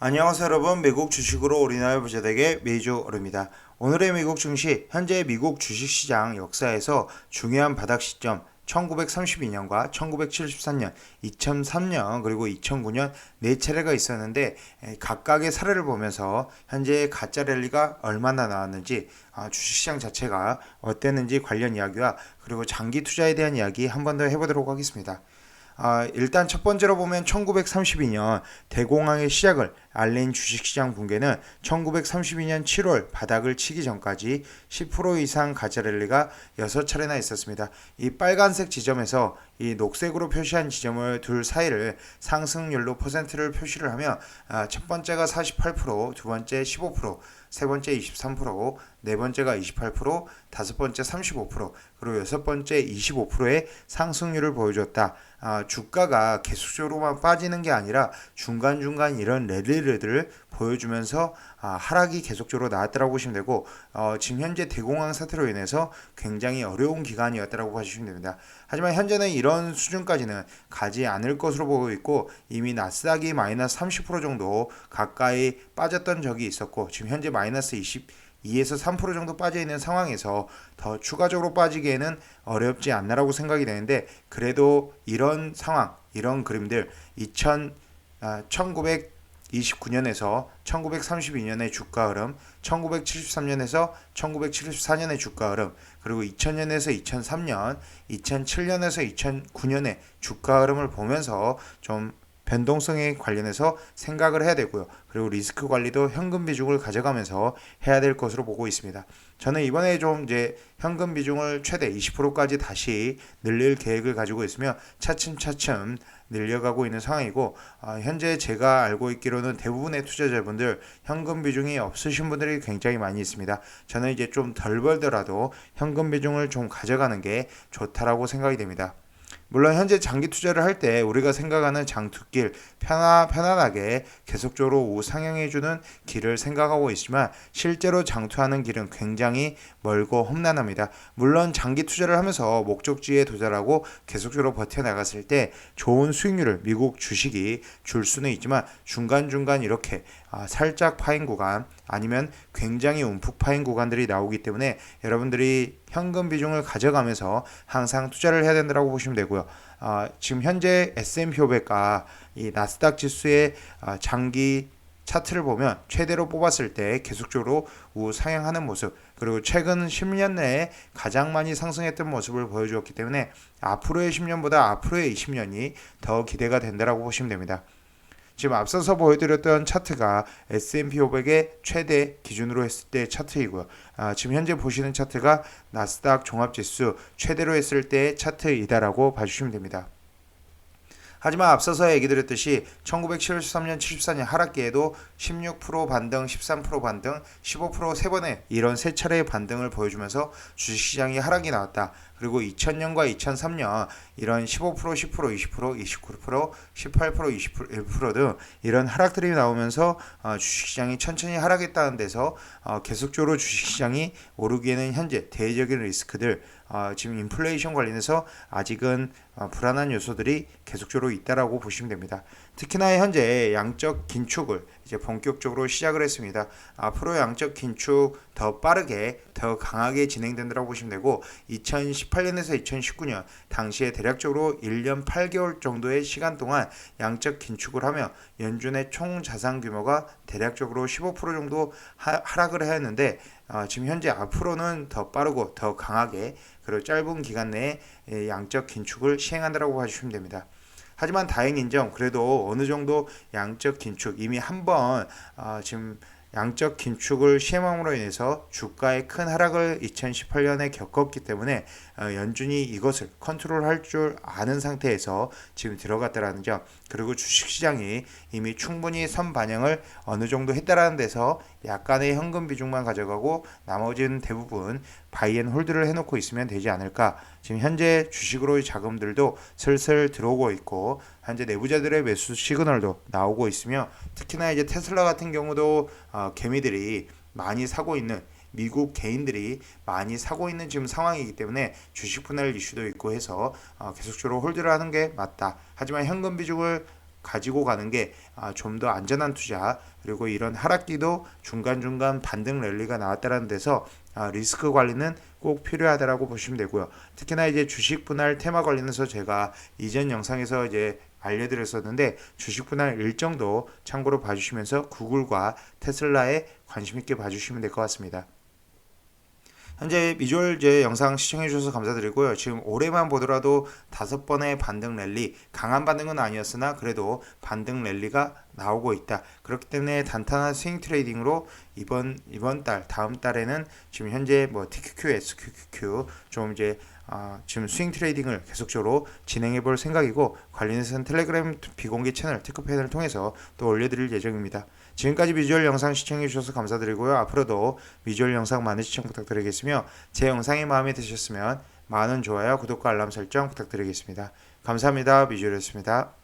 안녕하세요 여러분 미국 주식으로 우리나라 부자되게 메이저 어릅니다. 오늘의 미국 증시 현재 미국 주식시장 역사에서 중요한 바닥 시점 1932년과 1973년, 2003년 그리고 2009년 네 차례가 있었는데 에, 각각의 사례를 보면서 현재 가짜 랠리가 얼마나 나왔는지 아, 주식시장 자체가 어땠는지 관련 이야기와 그리고 장기 투자에 대한 이야기 한 번 더 해보도록 하겠습니다. 아, 일단 첫 번째로 보면 1932년 대공황의 시작을 알린 주식시장 붕괴는 1932년 7월 바닥을 치기 전까지 10% 이상 가짜랠리가 6차례나 있었습니다. 이 빨간색 지점에서 이 녹색으로 표시한 지점을 둘 사이를 상승률로 퍼센트를 표시를 하면 아, 첫 번째가 48%, 두 번째 15%, 세 번째 23%, 네 번째가 28%, 다섯 번째 35%, 그리고 여섯 번째 25%의 상승률을 보여줬다. 아, 주가가 계속적으로만 빠지는 게 아니라 중간중간 이런 랠리를 보여주면서 아, 하락이 계속적으로 나왔다고 보시면 되고 어, 지금 현재 대공황 사태로 인해서 굉장히 어려운 기간이었다고 봐주시면 됩니다. 하지만 현재는 이런 수준까지는 가지 않을 것으로 보고 있고 이미 나스닥이 마이너스 30% 정도 가까이 빠졌던 적이 있었고 지금 현재 마이너스 20 2에서 3% 정도 빠져 있는 상황에서 더 추가적으로 빠지기에는 어렵지 않나라고 생각이 되는데 그래도 이런 상황, 이런 그림들 2000 아, 1929년에서 1932년의 주가 흐름, 1973년에서 1974년의 주가 흐름, 그리고 2000년에서 2003년, 2007년에서 2009년의 주가 흐름을 보면서 좀 변동성에 관련해서 생각을 해야 되고요. 그리고 리스크 관리도 현금 비중을 가져가면서 해야 될 것으로 보고 있습니다. 저는 이번에 좀 이제 현금 비중을 최대 20%까지 다시 늘릴 계획을 가지고 있으며 차츰차츰 늘려가고 있는 상황이고 어, 현재 제가 알고 있기로는 대부분의 투자자분들 현금 비중이 없으신 분들이 굉장히 많이 있습니다. 저는 이제 좀 덜 벌더라도 현금 비중을 좀 가져가는 게 좋다라고 생각이 됩니다. 물론 현재 장기 투자를 할 때 우리가 생각하는 장투길 편하, 편안하게 계속적으로 우상향해주는 길을 생각하고 있지만 실제로 장투하는 길은 굉장히 멀고 험난합니다. 물론 장기 투자를 하면서 목적지에 도달하고 계속적으로 버텨나갔을 때 좋은 수익률을 미국 주식이 줄 수는 있지만 중간중간 이렇게 아, 살짝 파인 구간 아니면 굉장히 움푹 파인 구간들이 나오기 때문에 여러분들이 현금 비중을 가져가면서 항상 투자를 해야 된다고 보시면 되고요. 아, 지금 현재 S&P 500과 이 나스닥 지수의 아, 장기 차트를 보면 최대로 뽑았을 때 계속적으로 우상향하는 모습 그리고 최근 10년 내에 가장 많이 상승했던 모습을 보여주었기 때문에 앞으로의 10년보다 앞으로의 20년이 더 기대가 된다라고 보시면 됩니다. 지금 앞서서 보여드렸던 차트가 S&P 500의 최대 기준으로 했을 때 차트이고요. 아, 지금 현재 보시는 차트가 나스닥 종합지수 최대로 했을 때의 차트이다라고 봐주시면 됩니다. 하지만 앞서서 얘기 드렸듯이 1973년, 74년 하락기에도 16% 반등, 13% 반등, 15%세 번의 이런 세 차례의 반등을 보여주면서 주식시장이 하락이 나왔다. 그리고 2000년과 2003년 이런 15%, 10%, 20%, 29%, 18%, 21%등 이런 하락들이 나오면서 어, 주식시장이 천천히 하락했다는 데서 어, 계속적으로 주식시장이 오르기에는 현재 대외적인 리스크들 어, 지금 인플레이션 관련해서 아직은 어, 불안한 요소들이 계속적으로 있다라고 보시면 됩니다. 특히나 현재 양적 긴축을 이제 본격적으로 시작을 했습니다. 앞으로 양적 긴축 더 빠르게 더 강하게 진행된다고 보시면 되고 2018년에서 2019년 당시에 대략적으로 1년 8개월 정도의 시간 동안 양적 긴축을 하며 연준의 총 자산 규모가 대략적으로 15% 정도 하, 하락을 했는데 어, 지금 현재 앞으로는 더 빠르고 더 강하게 그리고 짧은 기간 내에 양적 긴축을 시행한다고 봐주시면 됩니다. 하지만 다행인 점 그래도 어느 정도 양적 긴축 이미 한번 어, 지금 양적 긴축을 시행함으로 인해서 주가의 큰 하락을 2018년에 겪었기 때문에 어, 연준이 이것을 컨트롤할 줄 아는 상태에서 지금 들어갔다라는 점 그리고 주식시장이 이미 충분히 선 반영을 어느 정도 했다라는 데서 약간의 현금 비중만 가져가고 나머지는 대부분 바이앤 홀드를 해놓고 있으면 되지 않을까 지금 현재 주식으로의 자금들도 슬슬 들어오고 있고 현재 내부자들의 매수 시그널도 나오고 있으며 특히나 이제 테슬라 같은 경우도 어, 개미들이 많이 사고 있는 미국 개인들이 많이 사고 있는 지금 상황이기 때문에 주식 분할 이슈도 있고 해서 어, 계속적으로 홀드를 하는 게 맞다. 하지만 현금 비중을 가지고 가는 게 좀 더 안전한 투자 그리고 이런 하락기도 중간중간 반등 랠리가 나왔다는 데서 아, 리스크 관리는 꼭 필요하다라고 보시면 되고요. 특히나 이제 주식 분할 테마 관련해서 제가 이전 영상에서 이제 알려드렸었는데 주식 분할 일정도 참고로 봐주시면서 구글과 테슬라에 관심 있게 봐주시면 될 것 같습니다. 현재 미주얼 제 영상 시청해 주셔서 감사드리고요. 지금 올해만 보더라도 다섯 번의 반등 랠리, 강한 반등은 아니었으나 그래도 반등 랠리가 나오고 있다. 그렇기 때문에 단단한 스윙 트레이딩으로 이번 이번 달, 다음 달에는 지금 현재 뭐 TQQ, SQQQ 좀 이제 아, 지금 스윙 트레이딩을 계속적으로 진행해 볼 생각이고 관련해서는 텔레그램 비공개 채널 테크팬을 통해서 또 올려드릴 예정입니다. 지금까지 비주얼 영상 시청해 주셔서 감사드리고요. 앞으로도 비주얼 영상 많은 시청 부탁드리겠으며 제 영상이 마음에 드셨으면 많은 좋아요, 구독과 알람 설정 부탁드리겠습니다. 감사합니다. 비주얼이었습니다.